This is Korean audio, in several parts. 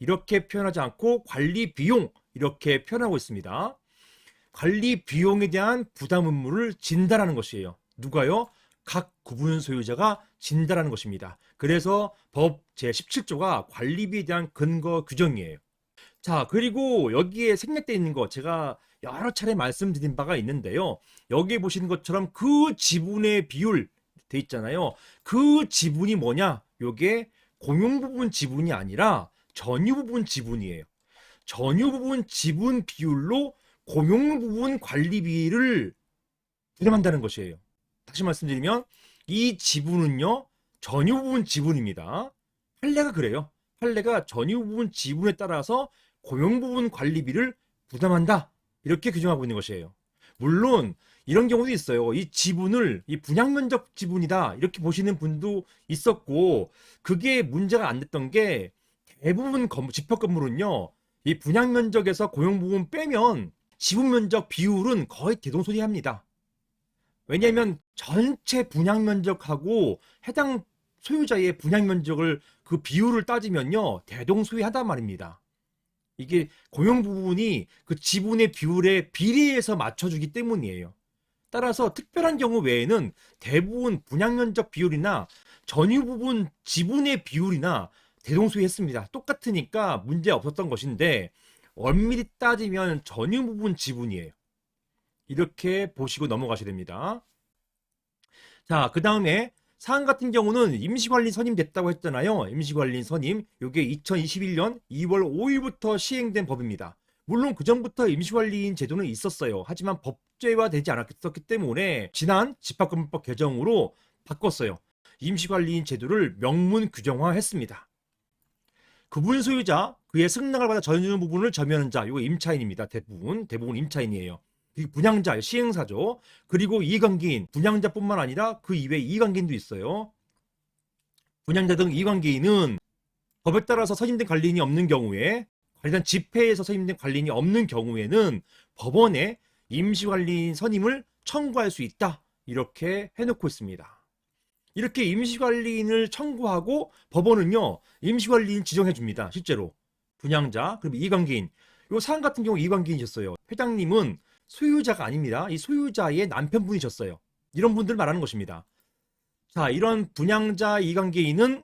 이렇게 표현하지 않고 관리 비용 이렇게 표현하고 있습니다. 관리 비용에 대한 부담 의무를 진단하는 것이에요. 누가요? 각 구분 소유자가 진단하는 것입니다. 그래서 법 제17조가 관리비에 대한 근거 규정이에요. 자, 그리고 여기에 생략되어 있는 거 제가 여러 차례 말씀드린 바가 있는데요. 여기에 보시는 것처럼 그 지분의 비율 돼 있잖아요. 그 지분이 뭐냐? 요게 공용 부분 지분이 아니라 전유 부분 지분이에요. 전유 부분 지분 비율로 공용 부분 관리비를 부담한다는 것이에요. 다시 말씀드리면 이 지분은요 전유 부분 지분입니다. 판례가 그래요. 판례가 전유 부분 지분에 따라서 공용 부분 관리비를 부담한다 이렇게 규정하고 있는 것이에요. 물론 이런 경우도 있어요. 이 지분을 이 분양 면적 지분이다 이렇게 보시는 분도 있었고 그게 문제가 안 됐던 게 대부분 건물, 집합 건물은요 이 분양 면적에서 고용 부분 빼면 지분 면적 비율은 거의 대동소이합니다. 왜냐하면 전체 분양 면적하고 해당 소유자의 분양 면적을 그 비율을 따지면요 대동소이하단 말입니다. 이게 고용 부분이 그 지분의 비율에 비례해서 맞춰주기 때문이에요. 따라서 특별한 경우 외에는 대부분 분양 면적 비율이나 전유 부분 지분의 비율이나 대동소이했습니다. 똑같으니까 문제 없었던 것인데 엄밀히 따지면 전유 부분 지분이에요. 이렇게 보시고 넘어가셔야 됩니다. 자, 그 다음에 사안 같은 경우는 임시관리 선임됐다고 했잖아요. 임시관리 선임. 이게 2021년 2월 5일부터 시행된 법입니다. 물론 그 전부터 임시관리인 제도는 있었어요. 하지만 법제화되지 않았기 때문에 지난 집합건물법 개정으로 바꿨어요. 임시관리인 제도를 명문 규정화했습니다. 구분 소유자, 그의 승낙을 받아 전유 부분을 점유하는 자, 이거 임차인입니다. 대부분, 대부분 임차인이에요. 분양자, 시행사죠. 그리고 이관계인, 분양자뿐만 아니라 그 이외에 이관계인도 있어요. 분양자 등 이관계인은 법에 따라서 선임된 관리인이 없는 경우에 관련 집회에서 선임된 관리인이 없는 경우에는 법원에 임시관리인 선임을 청구할 수 있다. 이렇게 해놓고 있습니다. 이렇게 임시관리인을 청구하고 법원은요 임시관리인 지정해 줍니다. 실제로 분양자 그리고 이관계인 요 사안 같은 경우 이관계인이셨어요. 회장님은 소유자가 아닙니다. 이 소유자의 남편분이셨어요. 이런 분들 말하는 것입니다. 자 이런 분양자 이관계인은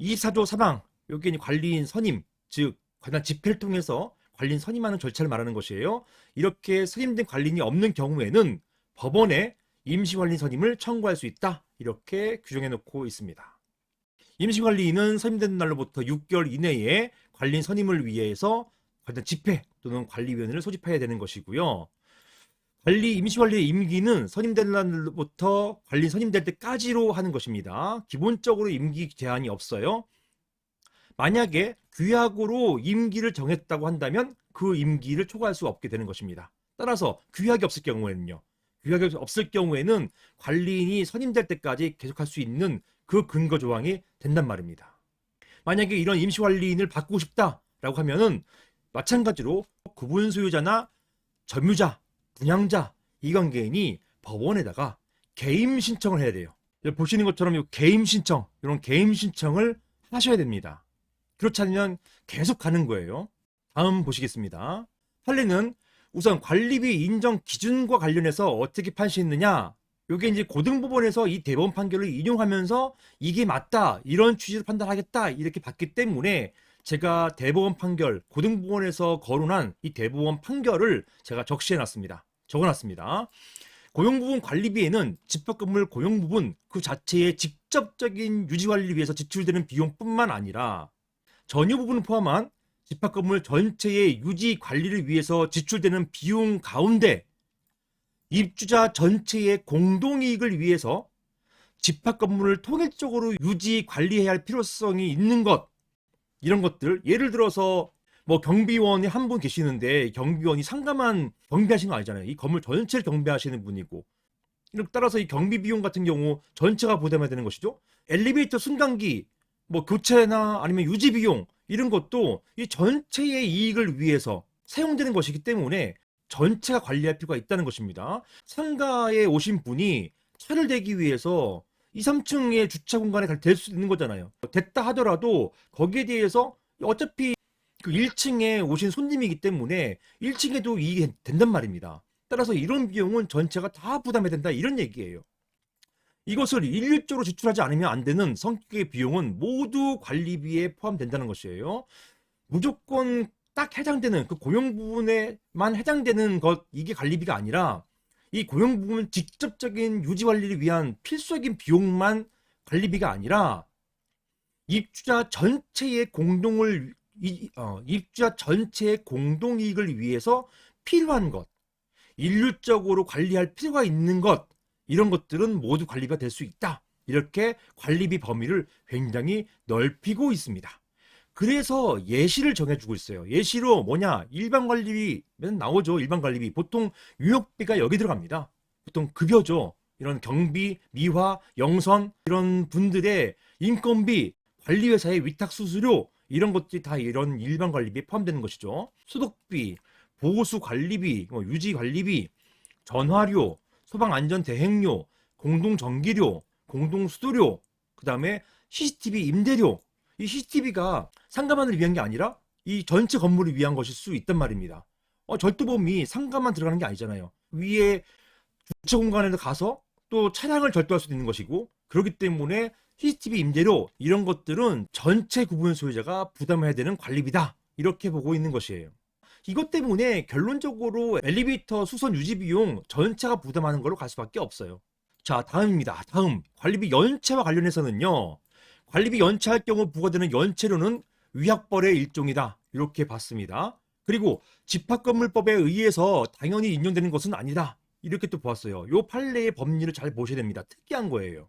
24조 사방 여기 관리인 선임 즉 관련 집회를 통해서 관리인 선임하는 절차를 말하는 것이에요. 이렇게 선임된 관리인이 없는 경우에는 법원에 임시관리인 선임을 청구할 수 있다. 이렇게 규정해 놓고 있습니다. 임시관리인은 선임된 날로부터 6개월 이내에 관리인 선임을 위해서 관련 집회 또는 관리위원회를 소집해야 되는 것이고요. 관리 임시관리의 임기는 선임된 날부터 관리인 선임될 때까지로 하는 것입니다. 기본적으로 임기 제한이 없어요. 만약에 규약으로 임기를 정했다고 한다면 그 임기를 초과할 수 없게 되는 것입니다. 따라서 규약이 없을 경우에는요. 규약이 없을 경우에는 관리인이 선임될 때까지 계속할 수 있는 그 근거 조항이 된단 말입니다. 만약에 이런 임시 관리인을 바꾸고 싶다라고 하면은 마찬가지로 구분 소유자나 점유자, 분양자, 이관계인이 법원에다가 개임 신청을 해야 돼요. 보시는 것처럼 이 개임 신청, 이런 개임 신청을 하셔야 됩니다. 그렇지 않으면 계속 가는 거예요. 다음 보시겠습니다. 판례는 우선 관리비 인정 기준과 관련해서 어떻게 판시했느냐? 요게 이제 고등법원에서 이 대법원 판결을 인용하면서 이게 맞다 이런 취지로 판단하겠다 이렇게 봤기 때문에 제가 대법원 판결 고등법원에서 거론한 이 대법원 판결을 제가 적시해 놨습니다. 적어 놨습니다. 고용 부분 관리비에는 집합 건물 고용 부분 그 자체의 직접적인 유지 관리를 위해서 지출되는 비용뿐만 아니라 전유 부분을 포함한 집합 건물 전체의 유지 관리를 위해서 지출되는 비용 가운데 입주자 전체의 공동이익을 위해서 집합 건물을 통일적으로 유지 관리해야 할 필요성이 있는 것 이런 것들 예를 들어서 뭐 경비원이 한 분 계시는데 경비원이 상가만 경비하시는 거 아니잖아요. 이 건물 전체를 경비하시는 분이고 이렇게 따라서 이 경비 비용 같은 경우 전체가 부담해야 되는 것이죠. 엘리베이터 승강기 뭐 교체나 아니면 유지 비용 이런 것도 이 전체의 이익을 위해서 사용되는 것이기 때문에 전체가 관리할 필요가 있다는 것입니다. 상가에 오신 분이 차를 대기 위해서 2, 3층의 주차 공간에 될 수 있는 거잖아요. 됐다 하더라도 거기에 대해서 어차피 그 1층에 오신 손님이기 때문에 1층에도 이익이 된단 말입니다. 따라서 이런 비용은 전체가 다 부담해야 된다 이런 얘기예요. 이것을 일률적으로 지출하지 않으면 안 되는 성격의 비용은 모두 관리비에 포함된다는 것이에요. 무조건 딱 해당되는 그 고용 부분에만 해당되는 것 이게 관리비가 아니라 이 고용 부분 직접적인 유지 관리를 위한 필수적인 비용만 관리비가 아니라 입주자 전체의 공동을 이- 어, 입주자 전체의 공동 이익을 위해서 필요한 것, 일률적으로 관리할 필요가 있는 것 이런 것들은 모두 관리가 될 수 있다. 이렇게 관리비 범위를 굉장히 넓히고 있습니다. 그래서 예시를 정해주고 있어요. 예시로 뭐냐? 일반 관리비면 나오죠. 일반 관리비. 보통 유역비가 여기 들어갑니다. 보통 급여죠. 이런 경비, 미화, 영선 이런 분들의 인건비, 관리회사의 위탁 수수료 이런 것들이 다 이런 일반 관리비에 포함되는 것이죠. 소독비, 보수 관리비, 뭐 유지 관리비, 전화료, 소방 안전 대행료, 공동 전기료, 공동 수도료, 그 다음에 CCTV 임대료. 이 CCTV가 상가만을 위한 게 아니라 이 전체 건물을 위한 것일 수 있단 말입니다. 어, 절도범이 상가만 들어가는 게 아니잖아요. 위에 주차 공간에 가서 또 차량을 절도할 수도 있는 것이고 그렇기 때문에 CCTV 임대료 이런 것들은 전체 구분 소유자가 부담해야 되는 관리비다. 이렇게 보고 있는 것이에요. 이것 때문에 결론적으로 엘리베이터 수선 유지 비용 전체가 부담하는 걸로 갈 수밖에 없어요. 자, 다음입니다. 다음 관리비 연체와 관련해서는요. 관리비 연체할 경우 부과되는 연체료는 위약벌의 일종이다. 이렇게 봤습니다. 그리고 집합건물법에 의해서 당연히 인용되는 것은 아니다. 이렇게 또 보았어요. 요 판례의 법리를 잘 보셔야 됩니다. 특이한 거예요.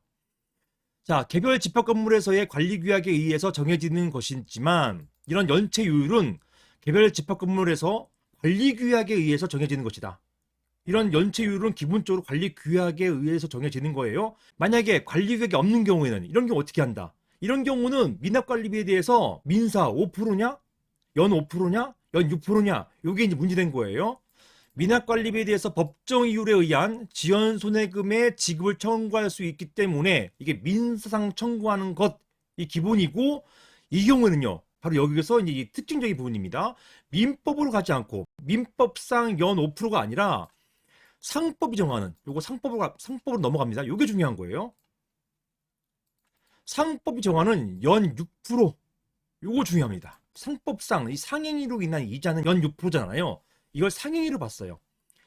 자, 개별 집합 건물에서의 관리 규약에 의해서 정해지는 것이지만 이런 연체율은 개별 집합건물에서 관리규약에 의해서 정해지는 것이다. 이런 연체율은 기본적으로 관리규약에 의해서 정해지는 거예요. 만약에 관리규약이 없는 경우에는 이런 경우 어떻게 한다? 이런 경우는 미납관리비에 대해서 민사 5%냐? 연 5%냐? 연 6%냐? 이게 이제 문제된 거예요. 미납관리비에 대해서 법정 이율에 의한 지연 손해금의 지급을 청구할 수 있기 때문에 이게 민사상 청구하는 것이 기본이고 이 경우에는요. 바로 여기서 이제 이 특징적인 부분입니다. 민법으로 가지 않고 민법상 연 5%가 아니라 상법이 정하는 요거 상법으로 상법으로 넘어갑니다. 요게 중요한 거예요. 상법이 정하는 연 6% 요거 중요합니다. 상법상 이 상행위로 인한 이자는 연 6%잖아요. 이걸 상행위로 봤어요.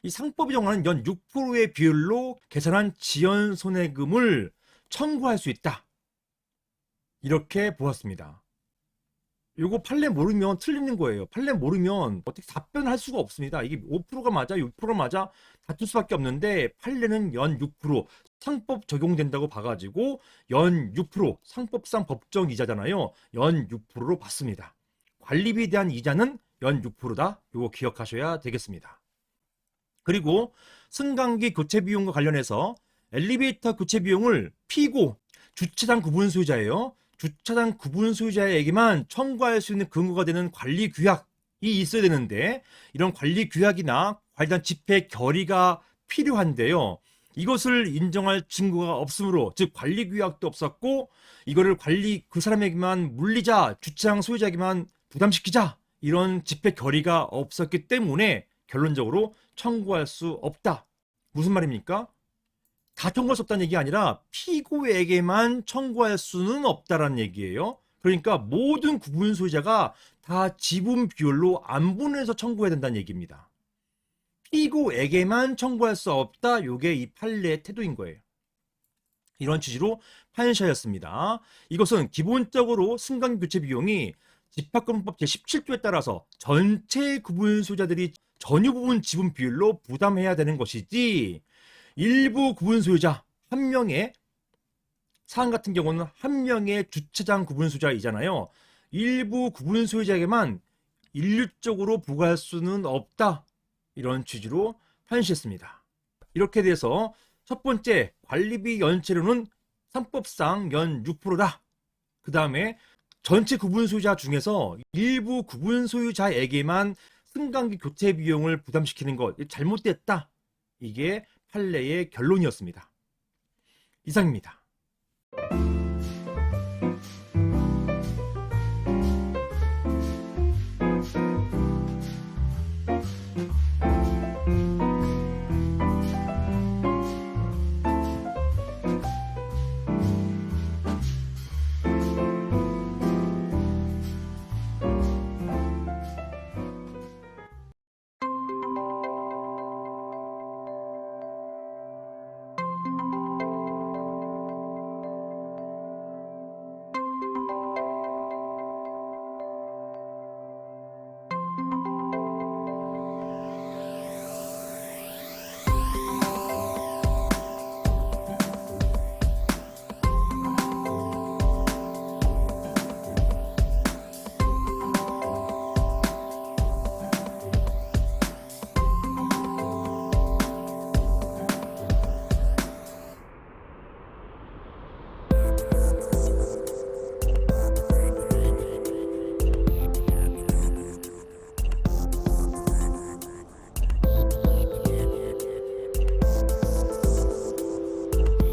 이 상법이 정하는 연 6%의 비율로 계산한 지연 손해금을 청구할 수 있다. 이렇게 보았습니다. 요거 판례 모르면 틀리는 거예요. 판례 모르면 어떻게 답변할 수가 없습니다. 이게 5%가 맞아, 6% 맞아 다툴 수밖에 없는데 판례는 연 6% 상법 적용된다고 봐가지고 연 6% 상법상 법정 이자잖아요. 연 6%로 봤습니다. 관리비에 대한 이자는 연 6%다. 요거 기억하셔야 되겠습니다. 그리고 승강기 교체 비용과 관련해서 엘리베이터 교체 비용을 피고 주차장 구분 소유자예요. 주차장 구분 소유자에게만 청구할 수 있는 근거가 되는 관리 규약이 있어야 되는데 이런 관리 규약이나 관련 집회 결의가 필요한데요. 이것을 인정할 증거가 없으므로 즉 관리 규약도 없었고 이거를 관리 그 사람에게만 물리자 주차장 소유자에게만 부담시키자 이런 집회 결의가 없었기 때문에 결론적으로 청구할 수 없다. 무슨 말입니까? 다 청구할 수 없다는 얘기 아니라 피고에게만 청구할 수는 없다라는 얘기예요. 그러니까 모든 구분 소유자가 다 지분 비율로 안분해서 청구해야 된다는 얘기입니다. 피고에게만 청구할 수 없다. 요게 이 판례의 태도인 거예요. 이런 취지로 판시하였습니다. 이것은 기본적으로 승강 교체 비용이 집합금법 제17조에 따라서 전체 구분 소유자들이 전유 부분 지분 비율로 부담해야 되는 것이지 일부 구분 소유자 한 명의 사안 같은 경우는 한 명의 주차장 구분 소유자이잖아요. 일부 구분 소유자에게만 일률적으로 부과할 수는 없다. 이런 취지로 판시했습니다. 이렇게 돼서 첫 번째 관리비 연체료는 상법상 연 6%다. 그 다음에 전체 구분 소유자 중에서 일부 구분 소유자에게만 승강기 교체 비용을 부담시키는 것 잘못됐다. 이게 판례의 결론이었습니다. 이상입니다.